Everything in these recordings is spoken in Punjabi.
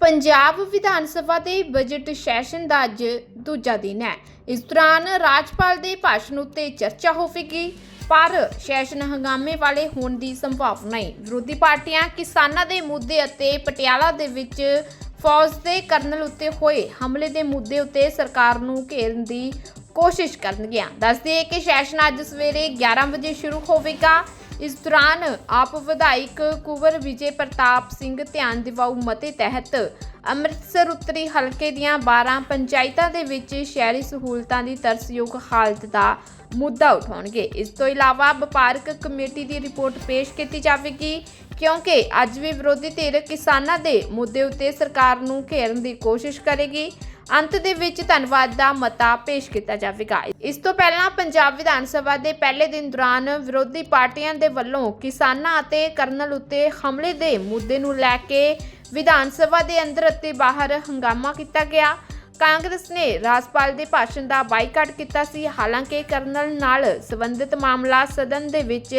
ਪੰਜਾਬ ਵਿਧਾਨ ਸਭਾ ਦੇ ਬਜਟ ਸੈਸ਼ਨ ਦਾ ਅੱਜ ਦੂਜਾ ਦਿਨ ਹੈ। ਇਸ ਦੌਰਾਨ ਰਾਜਪਾਲ ਦੇ ਭਾਸ਼ਣ ਉੱਤੇ ਚਰਚਾ ਹੋਵੇਗੀ, ਪਰ ਸੈਸ਼ਨ ਹੰਗਾਮੇ ਵਾਲੇ ਹੋਣ ਦੀ ਸੰਭਾਵਨਾ ਨਹੀਂ ਵਿਰੋਧੀ ਪਾਰਟੀਆਂ ਕਿਸਾਨਾਂ ਦੇ ਮੁੱਦੇ ਅਤੇ ਪਟਿਆਲਾ ਦੇ ਵਿੱਚ ਫੌਜ ਦੇ ਕਰਨਲ ਉੱਤੇ ਹੋਏ ਹਮਲੇ ਦੇ ਮੁੱਦੇ ਉੱਤੇ ਸਰਕਾਰ ਨੂੰ ਘੇਰਨ ਦੀ ਕੋਸ਼ਿਸ਼ ਕਰਨਗੀਆਂ। ਦੱਸਦੇ ਕਿ ਸੈਸ਼ਨ ਅੱਜ ਸਵੇਰੇ 11 ਵਜੇ ਸ਼ੁਰੂ ਹੋਵੇਗਾ। ਇਸ ਦੌਰਾਨ ਆਪ ਵਿਧਾਇਕ ਕੁਵਰ ਵਿਜੇ ਪ੍ਰਤਾਪ ਸਿੰਘ ਧਿਆਨ ਦਿਵਾਊ ਮਤੇ ਤਹਿਤ ਅੰਮ੍ਰਿਤਸਰ ਉੱਤਰੀ ਹਲਕੇ ਦੀਆਂ 12 ਪੰਚਾਇਤਾਂ ਦੇ ਵਿੱਚ ਸ਼ਹਿਰੀ ਸਹੂਲਤਾਂ ਦੀ ਤਰਸਯੋਗ ਹਾਲਤ ਦਾ ਮੁੱਦਾ ਉਠਾਉਣਗੇ। ਇਸ ਤੋਂ ਇਲਾਵਾ ਵਪਾਰਕ ਕਮੇਟੀ ਦੀ ਰਿਪੋਰਟ ਪੇਸ਼ ਕੀਤੀ ਜਾਵੇਗੀ, ਕਿਉਂਕਿ ਅੱਜ ਵੀ ਵਿਰੋਧੀ ਧਿਰ ਕਿਸਾਨਾਂ ਦੇ ਮੁੱਦੇ ਉੱਤੇ ਸਰਕਾਰ ਨੂੰ ਘੇਰਨ ਦੀ ਕੋਸ਼ਿਸ਼ ਕਰੇਗੀ। ਅੰਤ ਦੇ ਵਿੱਚ ਧੰਨਵਾਦ ਦਾ ਮਤਾ ਪੇਸ਼ ਕੀਤਾ ਜਾਵੇਗਾ। ਇਸ ਤੋਂ ਪਹਿਲਾਂ ਪੰਜਾਬ ਵਿਧਾਨ ਸਭਾ ਦੇ ਪਹਿਲੇ ਦਿਨ ਦੌਰਾਨ ਵਿਰੋਧੀ ਪਾਰਟੀਆਂ ਦੇ ਵੱਲੋਂ ਕਿਸਾਨਾਂ ਅਤੇ ਕਰਨਲ ਉੱਤੇ ਹਮਲੇ ਦੇ ਮੁੱਦੇ ਨੂੰ ਲੈ ਕੇ ਵਿਧਾਨ ਸਭਾ ਦੇ ਅੰਦਰ ਅਤੇ ਬਾਹਰ ਹੰਗਾਮਾ ਕੀਤਾ ਗਿਆ। ਕਾਂਗਰਸ ਨੇ ਰਾਜਪਾਲ ਦੇ ਭਾਸ਼ਣ ਦਾ ਬਾਈਕਾਟ ਕੀਤਾ ਸੀ। ਹਾਲਾਂਕਿ ਕਰਨਲ ਨਾਲ ਸੰਬੰਧਿਤ ਮਾਮਲਾ ਸਦਨ ਦੇ ਵਿੱਚ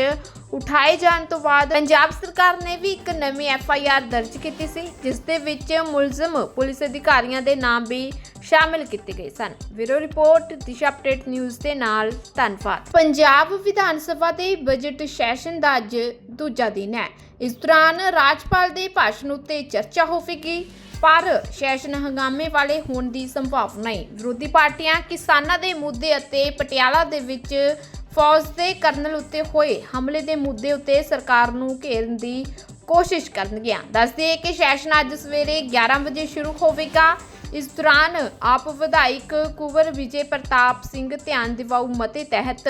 ਉਠਾਏ ਜਾਣ ਤੋਂ ਬਾਅਦ ਪੰਜਾਬ ਸਰਕਾਰ ਨੇ ਵੀ ਇੱਕ ਨਵੀਂ ਐਫ ਆਈ ਆਰ ਦਰਜ ਕੀਤੀ ਸੀ, ਜਿਸ ਦੇ ਵਿੱਚ ਮੁਲਜ਼ਮ, ਪੁਲਿਸ ਅਧਿਕਾਰੀਆਂ ਦੇ ਨਾਮ ਵੀ ਸ਼ਾਮਿਲ ਕੀਤੇ ਗਏ ਸਨ। ਵੀਰੋ ਰਿਪੋਰਟ, ਦਿਸ਼ਾ ਅਪਡੇਟ ਨਿਊਜ਼ ਦੇ ਨਾਲ ਧੰਨਵਾਦ। ਪੰਜਾਬ ਵਿਧਾਨ ਸਭਾ ਦੇ ਬਜਟ ਸੈਸ਼ਨ ਦਾ ਅੱਜ ਦੂਜਾ ਦਿਨ ਹੈ। ਇਸ ਦੌਰਾਨ ਰਾਜਪਾਲ ਦੇ ਭਾਸ਼ਣ ਉੱਤੇ ਚਰਚਾ ਹੋਵੇਗੀ। ਪਰ ਸੈਸ਼ਨ ਹੰਗਾਮੇ ਵਾਲੇ ਹੋਣ ਦੀ ਸੰਭਾਵਨਾ ਨਹੀਂ ਵਿਰੋਧੀ ਪਾਰਟੀਆਂ ਕਿਸਾਨਾਂ ਦੇ ਮੁੱਦੇ ਅਤੇ ਪਟਿਆਲਾ ਦੇ ਵਿੱਚ ਫੌਜ ਦੇ ਕਰਨਲ ਉੱਤੇ ਹੋਏ ਹਮਲੇ ਦੇ ਮੁੱਦੇ ਉੱਤੇ ਸਰਕਾਰ ਨੂੰ ਘੇਰਨ ਦੀ ਕੋਸ਼ਿਸ਼ ਕਰਨਗੀਆਂ। ਦੱਸਦੇ ਕਿ ਸੈਸ਼ਨ ਅੱਜ ਸਵੇਰੇ 11 ਵਜੇ ਸ਼ੁਰੂ ਹੋਵੇਗਾ। ਇਸ ਦੌਰਾਨ ਆਪ ਵਿਧਾਇਕ ਕੁਵਰ ਵਿਜੇ ਪ੍ਰਤਾਪ ਸਿੰਘ ਧਿਆਨ ਦਿਵਾਊ ਮਤੇ ਤਹਿਤ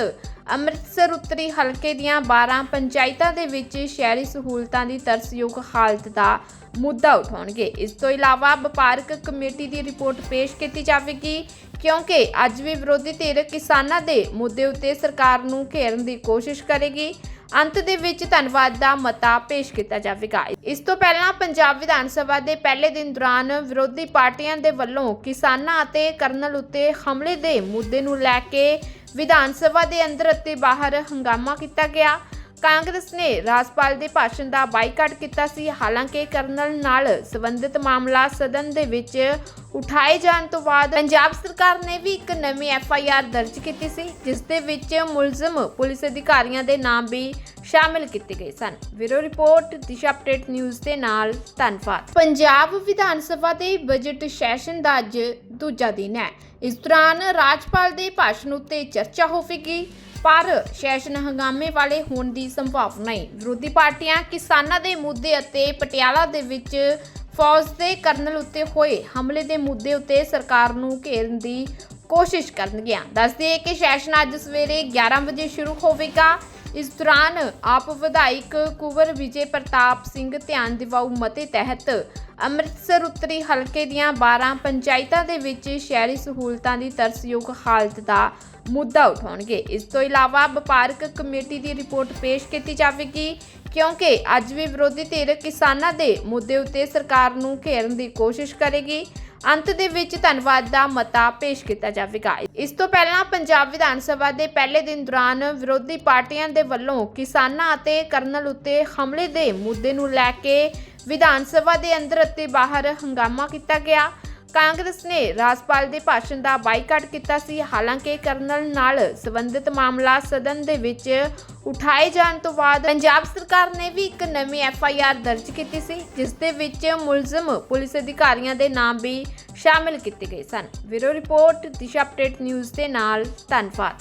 ਅੰਮ੍ਰਿਤਸਰ ਉੱਤਰੀ ਹਲਕੇ ਦੀਆਂ 12 ਪੰਚਾਇਤਾਂ ਦੇ ਵਿੱਚ ਸ਼ਹਿਰੀ ਸਹੂਲਤਾਂ ਦੀ ਤਰਸਯੋਗ ਹਾਲਤ ਦਾ ਮੁੱਦਾ ਉਠਾਉਣਗੇ। ਇਸ ਤੋਂ ਇਲਾਵਾ ਵਪਾਰਕ ਕਮੇਟੀ ਦੀ ਰਿਪੋਰਟ ਪੇਸ਼ ਕੀਤੀ ਜਾਵੇਗੀ, ਕਿਉਂਕਿ ਅੱਜ ਵੀ ਵਿਰੋਧੀ ਧਿਰ ਕਿਸਾਨਾਂ ਦੇ ਮੁੱਦੇ ਉੱਤੇ ਸਰਕਾਰ ਨੂੰ ਘੇਰਨ ਦੀ ਕੋਸ਼ਿਸ਼ ਕਰੇਗੀ। ਅੰਤ ਦੇ ਵਿੱਚ ਧੰਨਵਾਦ ਦਾ ਮਤਾ ਪੇਸ਼ ਕੀਤਾ ਜਾਵੇਗਾ। ਇਸ ਤੋਂ ਪਹਿਲਾਂ ਪੰਜਾਬ ਵਿਧਾਨ ਸਭਾ ਦੇ ਪਹਿਲੇ ਦਿਨ ਦੌਰਾਨ ਵਿਰੋਧੀ ਪਾਰਟੀਆਂ ਦੇ ਵੱਲੋਂ ਕਿਸਾਨਾਂ ਅਤੇ ਕਰਨਲ ਉੱਤੇ ਹਮਲੇ ਦੇ ਮੁੱਦੇ ਨੂੰ ਲੈ ਕੇ ਵਿਧਾਨ ਸਭਾ ਦੇ ਅੰਦਰ ਅਤੇ ਬਾਹਰ ਹੰਗਾਮਾ ਕੀਤਾ ਗਿਆ। ਕਾਂਗਰਸ ਨੇ ਰਾਜਪਾਲ ਦੇ ਭਾਸ਼ਣ ਦਾ ਬਾਈਕਾਟ ਕੀਤਾ ਸੀ। ਹਾਲਾਂਕਿ ਕਰਨਲ ਨਾਲ ਸੰਬੰਧਿਤ ਮਾਮਲਾ ਸਦਨ ਦੇ ਵਿੱਚ ਉਠਾਏ ਜਾਣ ਤੋਂ ਬਾਅਦ ਪੰਜਾਬ ਸਰਕਾਰ ਨੇ ਵੀ ਇੱਕ ਨਵੀਂ ਐਫ ਆਈ ਆਰ ਦਰਜ ਕੀਤੀ ਸੀ, ਜਿਸ ਦੇ ਵਿੱਚ ਮੁਲਜ਼ਮ, ਪੁਲਿਸ ਅਧਿਕਾਰੀਆਂ ਦੇ ਨਾਮ ਵੀ ਸ਼ਾਮਿਲ ਕੀਤੇ ਗਏ ਸਨ। ਵੀਰੋ ਰਿਪੋਰਟ, ਦਿਸ਼ਾ ਅਪਡੇਟ ਨਿਊਜ਼ ਦੇ ਨਾਲ ਧੰਨਵਾਦ। ਪੰਜਾਬ ਵਿਧਾਨ ਸਭਾ ਦੇ ਬਜਟ ਸੈਸ਼ਨ ਦਾ ਅੱਜ ਦੂਜਾ ਦਿਨ ਹੈ। ਇਸ ਦੌਰਾਨ ਰਾਜਪਾਲ ਦੇ ਭਾਸ਼ਣ ਉੱਤੇ ਚਰਚਾ ਹੋਵੇਗੀ। ਪਰ ਸੈਸ਼ਨ ਹੰਗਾਮੇ ਵਾਲੇ ਹੋਣ ਦੀ ਸੰਭਾਵਨਾ ਨਹੀਂ ਵਿਰੋਧੀ ਪਾਰਟੀਆਂ ਕਿਸਾਨਾਂ ਦੇ ਮੁੱਦੇ ਅਤੇ ਪਟਿਆਲਾ ਦੇ ਵਿੱਚ ਫੌਜ ਦੇ ਕਰਨਲ ਉੱਤੇ ਹੋਏ ਹਮਲੇ ਦੇ ਮੁੱਦੇ ਉੱਤੇ ਸਰਕਾਰ ਨੂੰ ਘੇਰਨ ਦੀ ਕੋਸ਼ਿਸ਼ ਕਰਨਗੀਆਂ। ਦੱਸਦੇ ਕਿ ਸੈਸ਼ਨ ਅੱਜ ਸਵੇਰੇ 11 ਵਜੇ ਸ਼ੁਰੂ ਹੋਵੇਗਾ। ਇਸ ਦੌਰਾਨ ਆਪ ਵਿਧਾਇਕ ਕੁਵਰ ਵਿਜੇ ਪ੍ਰਤਾਪ ਸਿੰਘ ਧਿਆਨ ਦਿਵਾਊ ਮਤੇ ਤਹਿਤ ਅੰਮ੍ਰਿਤਸਰ ਉੱਤਰੀ ਹਲਕੇ ਦੀਆਂ 12 ਪੰਚਾਇਤਾਂ ਦੇ ਵਿੱਚ ਸ਼ਹਿਰੀ ਸਹੂਲਤਾਂ ਦੀ ਤਰਸਯੋਗ ਹਾਲਤ ਦਾ ਮੁੱਦਾ ਉਠਾਉਣਗੇ। ਇਸ ਤੋਂ ਇਲਾਵਾ ਵਪਾਰਕ ਕਮੇਟੀ ਦੀ ਰਿਪੋਰਟ ਪੇਸ਼ ਕੀਤੀ ਜਾਵੇਗੀ, ਕਿਉਂਕਿ ਅੱਜ ਵੀ ਵਿਰੋਧੀ ਧਿਰ ਕਿਸਾਨਾਂ ਦੇ ਮੁੱਦੇ ਉੱਤੇ ਸਰਕਾਰ ਨੂੰ ਘੇਰਨ ਦੀ ਕੋਸ਼ਿਸ਼ ਕਰੇਗੀ। ਅੰਤ ਦੇ ਵਿੱਚ ਧੰਨਵਾਦ ਦਾ ਮਤਾ ਪੇਸ਼ ਕੀਤਾ ਜਾਵੇਗਾ। ਇਸ ਤੋਂ ਪਹਿਲਾਂ ਪੰਜਾਬ ਵਿਧਾਨ ਸਭਾ ਦੇ ਪਹਿਲੇ ਦਿਨ ਦੌਰਾਨ ਵਿਰੋਧੀ ਪਾਰਟੀਆਂ ਦੇ ਵੱਲੋਂ ਕਿਸਾਨਾਂ ਅਤੇ ਕਰਨਲ ਉੱਤੇ ਹਮਲੇ ਦੇ ਮੁੱਦੇ ਨੂੰ ਲੈ ਕੇ ਵਿਧਾਨ ਸਭਾ ਦੇ ਅੰਦਰ ਅਤੇ ਬਾਹਰ ਹੰਗਾਮਾ ਕੀਤਾ ਗਿਆ। ਕਾਂਗਰਸ ਨੇ ਰਾਜਪਾਲ ਦੇ ਭਾਸ਼ਣ ਦਾ ਬਾਈਕਾਟ ਕੀਤਾ ਸੀ। ਹਾਲਾਂਕਿ ਕਰਨਲ ਨਾਲ ਸੰਬੰਧਿਤ ਮਾਮਲਾ ਸਦਨ ਦੇ ਵਿੱਚ ਉਠਾਏ ਜਾਣ ਤੋਂ ਬਾਅਦ ਪੰਜਾਬ ਸਰਕਾਰ ਨੇ ਵੀ ਇੱਕ ਨਵੀਂ ਐਫ ਆਈ ਆਰ ਦਰਜ ਕੀਤੀ ਸੀ, ਜਿਸ ਦੇ ਵਿੱਚ ਮੁਲਜ਼ਮ, ਪੁਲਿਸ ਅਧਿਕਾਰੀਆਂ ਦੇ ਨਾਮ ਵੀ ਸ਼ਾਮਿਲ ਕੀਤੇ ਗਏ ਸਨ। Bureau report, Disha update news ਦੇ ਨਾਲ ਧੰਨਵਾਦ।